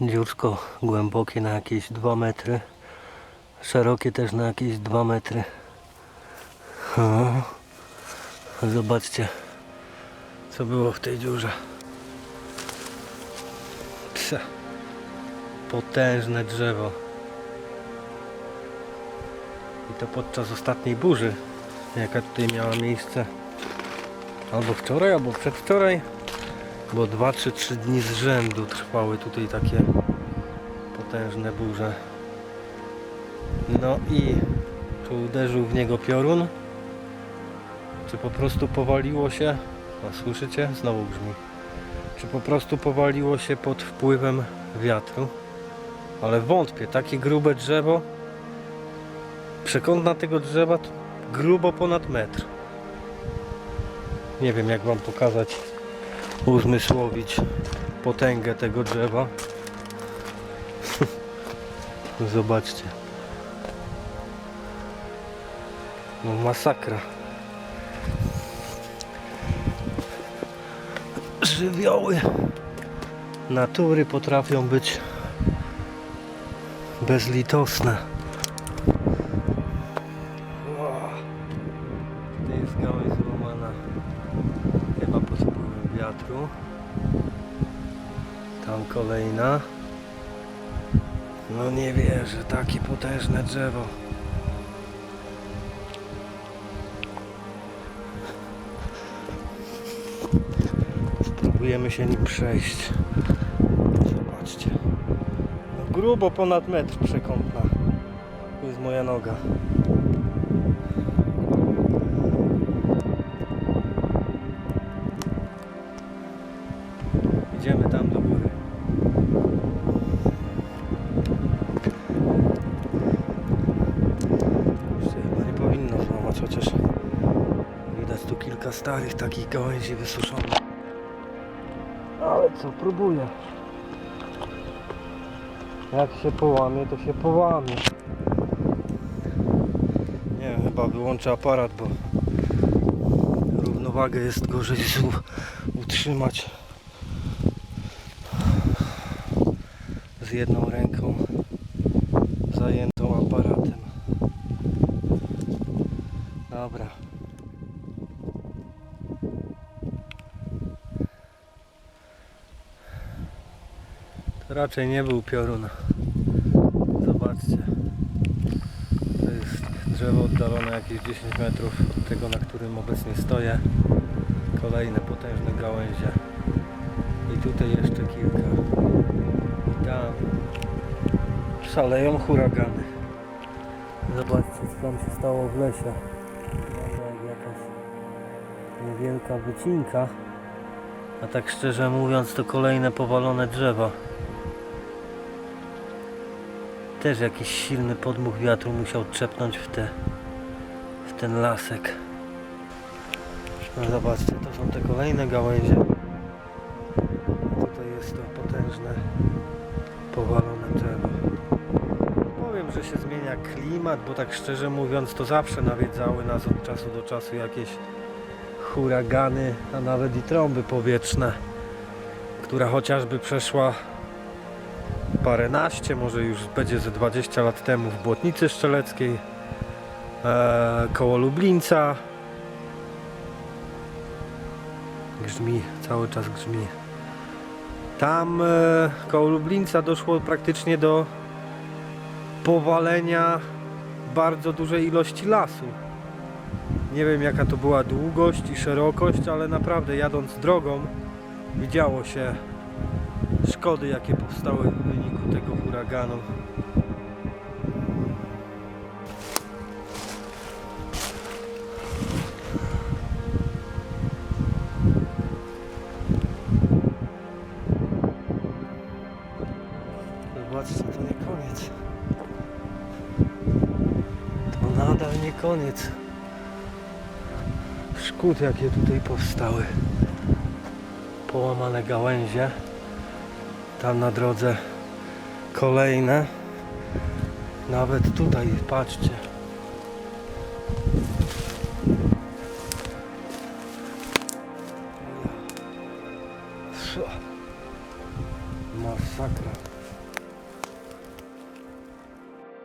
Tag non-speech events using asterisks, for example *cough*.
Dziursko głębokie na jakieś 2 metry. Szerokie też na jakieś 2 metry. Zobaczcie, co było w tej dziurze. Pse. Potężne drzewo. I to podczas ostatniej burzy, jaka tutaj miała miejsce. Albo wczoraj, albo przedwczoraj. Bo 2 czy 3 dni z rzędu trwały tutaj takie potężne burze. No i czy uderzył w niego piorun? Czy po prostu powaliło się? O, słyszycie? Znowu brzmi. Czy po prostu powaliło się pod wpływem wiatru? Ale wątpię, takie grube drzewo. Przekątna tego drzewa to grubo ponad metr. Nie wiem jak wam pokazać, uzmysłowić potęgę tego drzewa. *laughs* Zobaczcie. No masakra. Żywioły natury potrafią być bezlitosne. Tam kolejna. No nie wierzę, takie potężne drzewo. Spróbujemy się nim przejść. Zobaczcie. No, grubo ponad metr przekątna. Tu jest moja noga. Tu kilka starych takich gałęzi wysuszonych. Ale co, próbuję. Jak się połamie, to się połamie. Nie wiem, chyba wyłączę aparat, bo równowagę jest gorzej utrzymać z jedną ręką zajętą aparatem. Dobra. Raczej nie był piorun. Zobaczcie. To jest drzewo oddalone jakieś 10 metrów od tego, na którym obecnie stoję. Kolejne potężne gałęzie. I tutaj jeszcze kilka. I tam szaleją huragany. Zobaczcie, co tam się stało w lesie. Jakaś niewielka wycinka. A tak szczerze mówiąc, to kolejne powalone drzewa. Też jakiś silny podmuch wiatru musiał trzepnąć w, te, w ten lasek. No zobaczcie, to są te kolejne gałęzie. Tutaj jest to potężne, powalone drzewo. Powiem, że się zmienia klimat, bo tak szczerze mówiąc to zawsze nawiedzały nas od czasu do czasu jakieś huragany, a nawet i trąby powietrzne, która chociażby przeszła paręnaście, może już będzie ze 20 lat temu w Błotnicy Szczeleckiej, e, koło Lublińca. Grzmi, cały czas grzmi. Tam e, koło Lublińca doszło praktycznie do powalenia bardzo dużej ilości lasu. Nie wiem jaka to była długość i szerokość, ale naprawdę jadąc drogą widziało się szkody jakie powstały w wyniku tego huraganu. To nie koniec. To nadal nie koniec. Szkód jakie tutaj powstały. Połamane gałęzie. Tam na drodze kolejne. Nawet tutaj, patrzcie. Masakra.